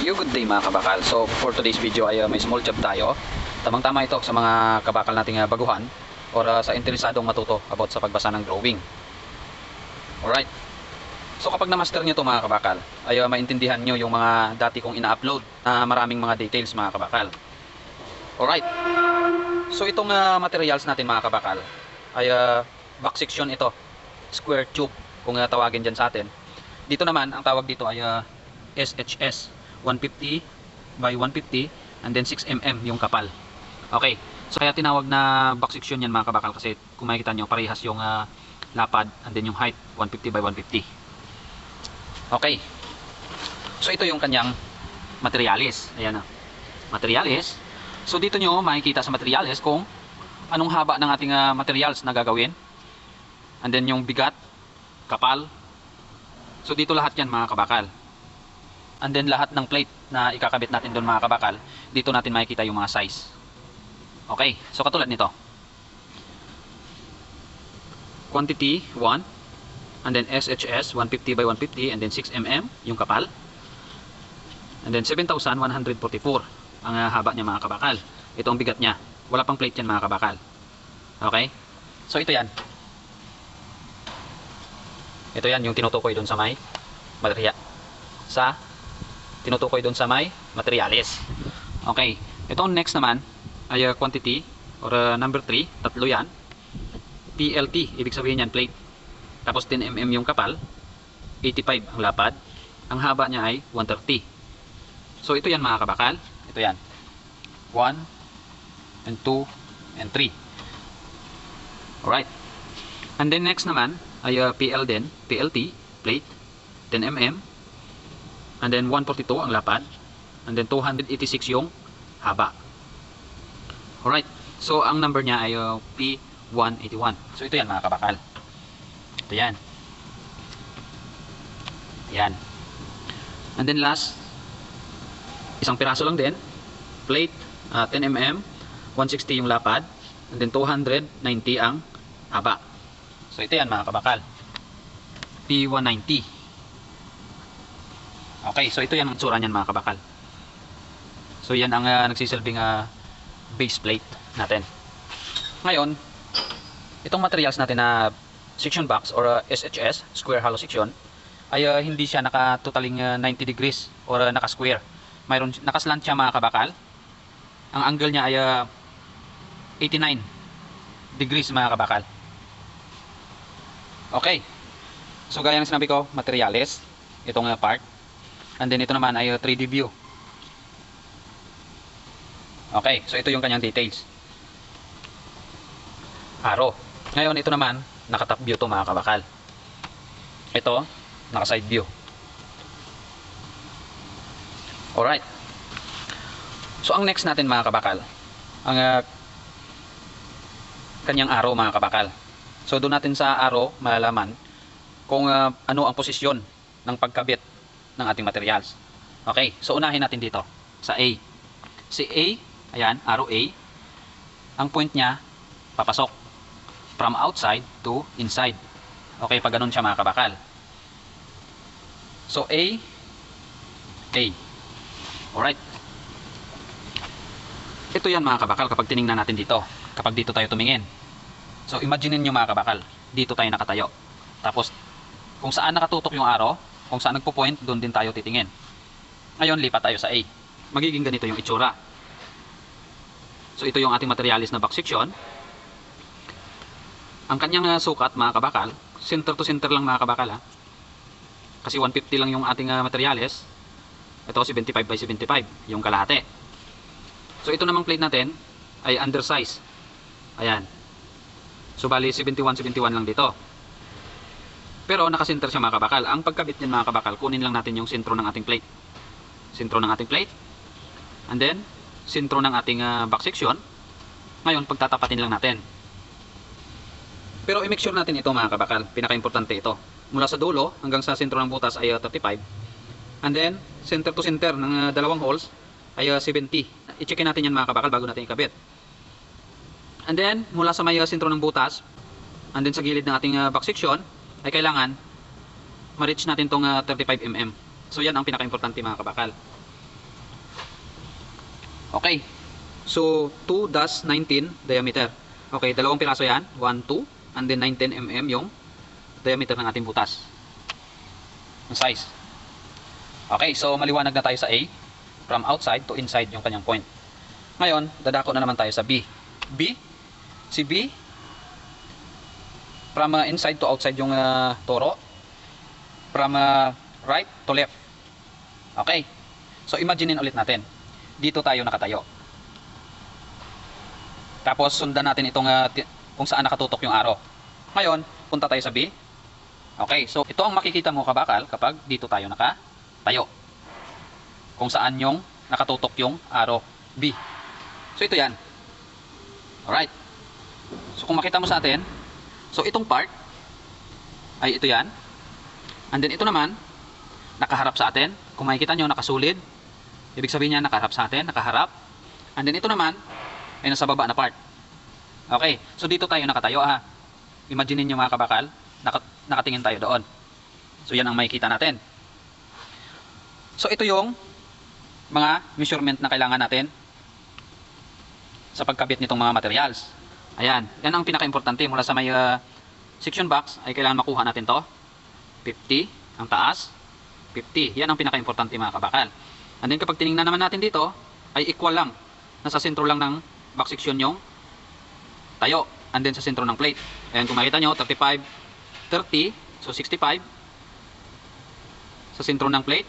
You good day mga kabakal. So for today's video ay uh, may small job tayo. Tamang tama ito sa mga kabakal nating uh, baguhan or uh, sa interesadong matuto about sa pagbasa ng drawing. Alright. So kapag na-master nyo ito mga kabakal, ay uh, maintindihan nyo yung mga dati kong ina-upload na maraming mga details mga kabakal. Alright. So itong uh, materials natin mga kabakal ay uh, back section ito. Square tube kung uh, tawagin dyan sa atin. Dito naman, ang tawag dito ay uh, SHS 150 by 150 and then 6 mm yung kapal. Okay. So kaya tinawag na back section yan mga kabakal kasi kung makikita nyo parehas yung uh, lapad and then yung height 150 by 150. Okay. So ito yung kanyang materialis. Ayan na. Materialis. So dito nyo makikita sa materialis kung anong haba ng ating uh, materials na gagawin. And then yung bigat, kapal. So dito lahat yan mga kabakal. And then lahat ng plate na ikakabit natin doon mga kabakal, dito natin makikita yung mga size. Okay, so katulad nito. Quantity 1 and then SHS 150 by 150 and then 6 mm yung kapal. And then 7,144 ang haba niya mga kabakal. Ito ang bigat niya. Wala pang plate yan mga kabakal. Okay? So ito yan. Ito yan yung tinutukoy doon sa may material. Sa tinutukoy doon sa may materialis. Okay. Itong next naman ay uh, quantity or uh, number 3, tatlo yan. PLT, ibig sabihin yan plate. Tapos 10 mm yung kapal, 85 ang lapad. Ang haba niya ay 130. So ito yan mga kabakal. Ito yan. 1 and 2 and 3. Alright. And then next naman ay uh, PL din, PLT, plate, 10 mm. And then 142 ang lapad. And then 286 yung haba. Alright. So ang number niya ay uh, P181. So ito yan mga kabakal. Ito yan. Yan. And then last, isang piraso lang din. Plate, uh, 10 mm, 160 yung lapad, and then 290 ang haba. So ito yan mga kabakal. P190. Okay, so ito yan ang tsura niyan mga kabakal. So yan ang uh, nagsisilbing uh, base plate natin. Ngayon, itong materials natin na section box or uh, SHS, square hollow section, ay uh, hindi siya naka totaling uh, 90 degrees or uh, naka-square. Mayroon nakaslant siya mga kabakal. Ang angle niya ay uh, 89 degrees mga kabakal. Okay. So gaya ng sinabi ko, materials, itong uh, part. And then ito naman ay uh, 3D view. Okay, so ito yung kanyang details. Arrow. Ngayon ito naman, naka-top view to mga kabakal. Ito, naka-side view. Alright. So ang next natin mga kabakal, ang uh, kanyang arrow mga kabakal. So doon natin sa arrow malalaman kung uh, ano ang posisyon ng pagkabit ng ating materials. Okay, so unahin natin dito sa A. Si A, ayan, arrow A, ang point niya papasok from outside to inside. Okay, pag ganun siya mga kabakal. So A, A. Alright. Ito yan mga kabakal kapag tiningnan natin dito. Kapag dito tayo tumingin. So imagine niyo mga kabakal, dito tayo nakatayo. Tapos kung saan nakatutok yung arrow, kung saan nagpo-point, doon din tayo titingin. Ngayon lipat tayo sa A. Magiging ganito yung itsura. So ito yung ating materialis na back section. Ang kanyang uh, sukat mga kabakal, center to center lang mga kabakal ha. Kasi 150 lang yung ating uh, materialis. Ito 75 by 75, yung kalahati. So ito namang plate natin ay undersize. Ayan. So bali 71-71 lang dito. Pero naka-center siya mga kabakal. Ang pagkabit niyan mga kabakal, kunin lang natin yung sentro ng ating plate. Sentro ng ating plate. And then, sentro ng ating uh, back section. Ngayon, pagtatapatin lang natin. Pero i-make sure natin ito mga kabakal. Pinaka-importante ito. Mula sa dulo hanggang sa sentro ng butas ay uh, 35. And then, center to center ng uh, dalawang holes ay uh, 70. I-checkin natin yan mga kabakal bago natin ikabit. And then, mula sa may uh, sentro ng butas, and then sa gilid ng ating uh, back section, ay kailangan ma-reach natin tong uh, 35 mm. So yan ang pinaka-importante mga kabakal. Okay. So, 2 dash 19 diameter. Okay, dalawang piraso yan. 1, 2. And then 19 mm yung diameter ng ating butas. Ang size. Okay, so maliwanag na tayo sa A. From outside to inside yung kanyang point. Ngayon, dadako na naman tayo sa B. B. Si B. From uh, inside to outside yung uh, toro. From uh, right to left. Okay. So, imaginein ulit natin. Dito tayo nakatayo. Tapos, sundan natin itong uh, kung saan nakatutok yung araw. Ngayon, punta tayo sa B. Okay, so ito ang makikita mo kabakal kapag dito tayo nakatayo. Kung saan yung nakatutok yung arrow B. So ito yan. Alright. So kung makita mo sa atin, so itong part ay ito yan. And then ito naman, nakaharap sa atin. Kung makikita nyo, nakasulid. Ibig sabihin niya nakaharap sa atin, nakaharap. And then ito naman, ay nasa baba na part. Okay, so dito tayo nakatayo ha. Imagine niyo mga kabakal, naka, nakatingin tayo doon. So yan ang makikita natin. So ito yung mga measurement na kailangan natin sa pagkabit nitong mga materials. Ayan, yan ang pinaka-importante mula sa may uh, section box ay kailangan makuha natin to. 50 ang taas, 50. Yan ang pinaka-importante mga kabakal. And then kapag tiningnan naman natin dito, ay equal lang. Nasa sentro lang ng box section yung tayo. And then sa sentro ng plate. Ayan, kung makita nyo, 35, 30, so 65 sa sentro ng plate.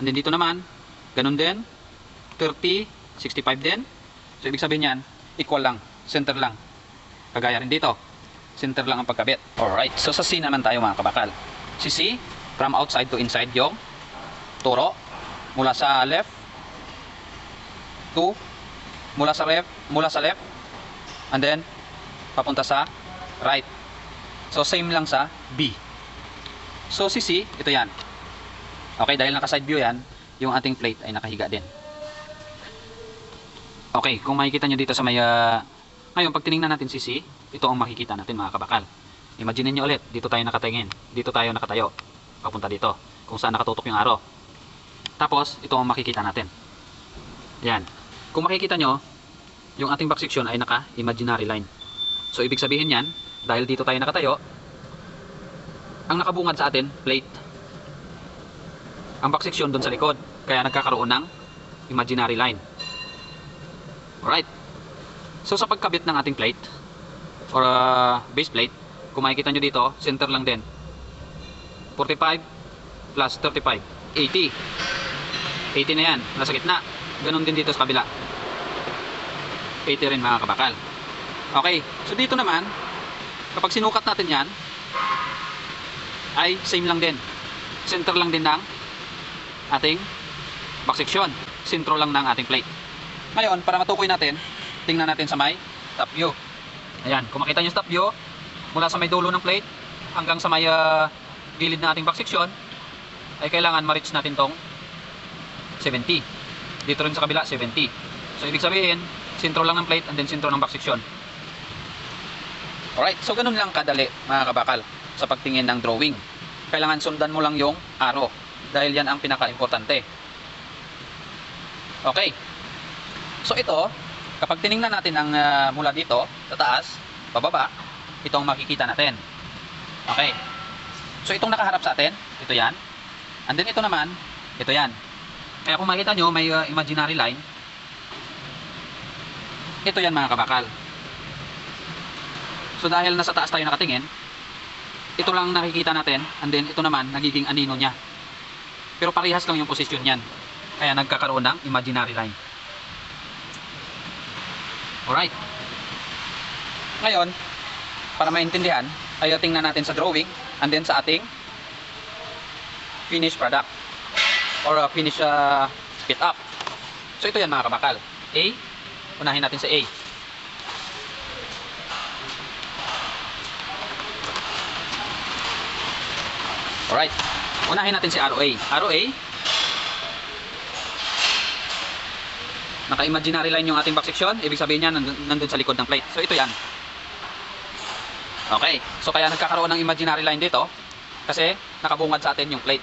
And then dito naman, ganun din, 30, 65 din. So ibig sabihin yan, equal lang, center lang. Kagaya rin dito, center lang ang pagkabit. Alright, so sa C naman tayo mga kabakal. Si C, from outside to inside yung turo, mula sa left to mula sa left, mula sa left and then papunta sa right. So same lang sa B. So si C, ito yan. Okay, dahil naka side view yan, yung ating plate ay nakahiga din. Okay, kung makikita nyo dito sa may ah, ngayon pag tiningnan natin si C, ito ang makikita natin mga kabakal. Imagine niyo ulit, dito tayo nakatingin, dito tayo nakatayo, papunta dito, kung saan nakatutok yung araw. Tapos, ito ang makikita natin. Yan. Kung makikita nyo, yung ating back section ay naka-imaginary line. So, ibig sabihin yan, dahil dito tayo nakatayo, ang nakabungad sa atin, plate. Ang back section doon sa likod. Kaya nagkakaroon ng imaginary line. Alright. So, sa pagkabit ng ating plate, or uh, base plate, kung makikita nyo dito, center lang din. 45 plus 35. 80. 80 na yan, nasa gitna. Ganon din dito sa kabila. 80 rin mga kabakal. Okay, so dito naman, kapag sinukat natin yan, ay same lang din. Center lang din ng ating back section. Sentro lang ng ating plate. Ngayon, para matukoy natin, tingnan natin sa may top view. Ayan, kung makita nyo sa top view, mula sa may dulo ng plate hanggang sa may ah, gilid ng ating back section, ay kailangan ma-reach natin tong 70. Dito rin sa kabila, 70. So, ibig sabihin, sentro lang ng plate and then sentro ng back section. Alright, so ganun lang kadali mga kabakal sa pagtingin ng drawing. Kailangan sundan mo lang yung arrow dahil yan ang pinaka-importante. Okay. So ito, kapag tiningnan natin ang ah, mula dito sa taas, pababa, itong makikita natin. Okay. So itong nakaharap sa atin, ito yan. And then ito naman, ito yan. Kaya kung makita nyo, may uh, imaginary line. Ito yan mga kabakal. So dahil nasa taas tayo nakatingin, ito lang nakikita natin, and then ito naman, nagiging anino niya. Pero parehas lang yung position niyan. Kaya nagkakaroon ng imaginary line. Alright. Ngayon, para maintindihan, ay tingnan natin sa drawing, and then sa ating finished product or uh, finish uh, it up. So ito yan mga kabakal. A, unahin natin sa A. Alright. Unahin natin si ROA. ROA, naka-imaginary line yung ating back section. Ibig sabihin niya, nandun, nandun sa likod ng plate. So ito yan. Okay. So kaya nagkakaroon ng imaginary line dito kasi nakabungad sa atin yung plate.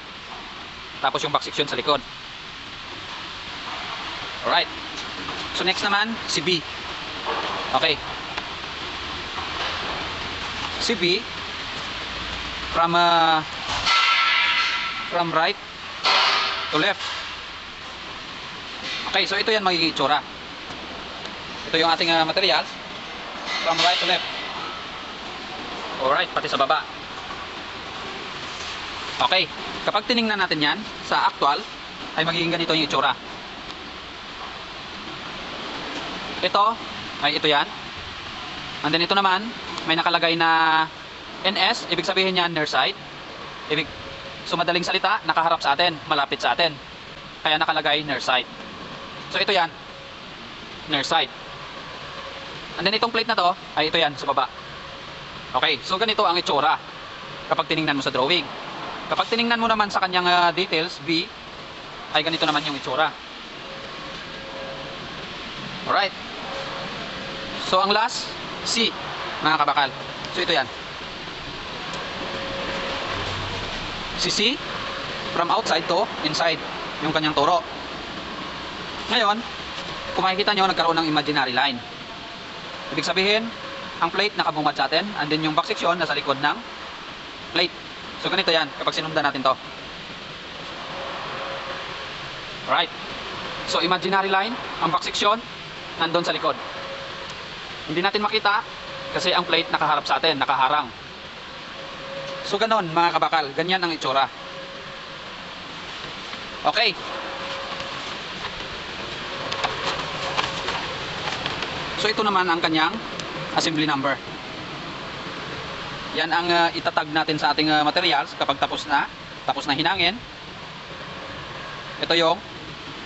Tapos yung back section sa likod. Alright. So next naman, si B. Okay. Si B, from, uh, from right to left. Okay, so ito yan magiging itsura. Ito yung ating uh, materials. From right to left. Alright, pati sa baba. Okay, kapag tiningnan natin yan sa actual, ay magiging ganito yung itsura. Ito, ay ito yan. And then ito naman, may nakalagay na NS, ibig sabihin yan near side. Ibig, so madaling salita, nakaharap sa atin, malapit sa atin. Kaya nakalagay near side. So ito yan, near side. And then itong plate na to, ay ito yan sa baba. Okay, so ganito ang itsura kapag tiningnan mo sa drawing. Kapag tiningnan mo naman sa kanyang ah, details, B, ay ganito naman yung itsura. Alright. So ang last, C, mga kabakal. So ito yan. Si C, from outside to inside, yung kanyang turo. Ngayon, kung makikita nyo, nagkaroon ng imaginary line. Ibig sabihin, ang plate nakabungad sa atin, and then yung back section nasa likod ng plate. So ganito yan, kapag sinundan natin to. Right. So imaginary line, ang back section, nandun sa likod. Hindi natin makita, kasi ang plate nakaharap sa atin, nakaharang. So ganon mga kabakal, ganyan ang itsura. Okay. So ito naman ang kanyang assembly number. Yan ang uh, itatag natin sa ating uh, materials kapag tapos na, tapos na hinangin. Ito yung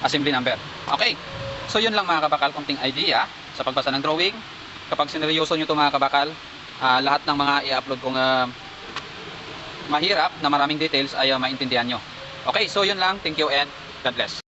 assembly number. Okay. So yun lang mga kabakal, konting idea sa pagbasa ng drawing. Kapag sineryoso nyo ito mga kabakal, ah, lahat ng mga i-upload kong ah, mahirap na maraming details ay ah, maintindihan nyo. Okay, so yun lang. Thank you and God bless.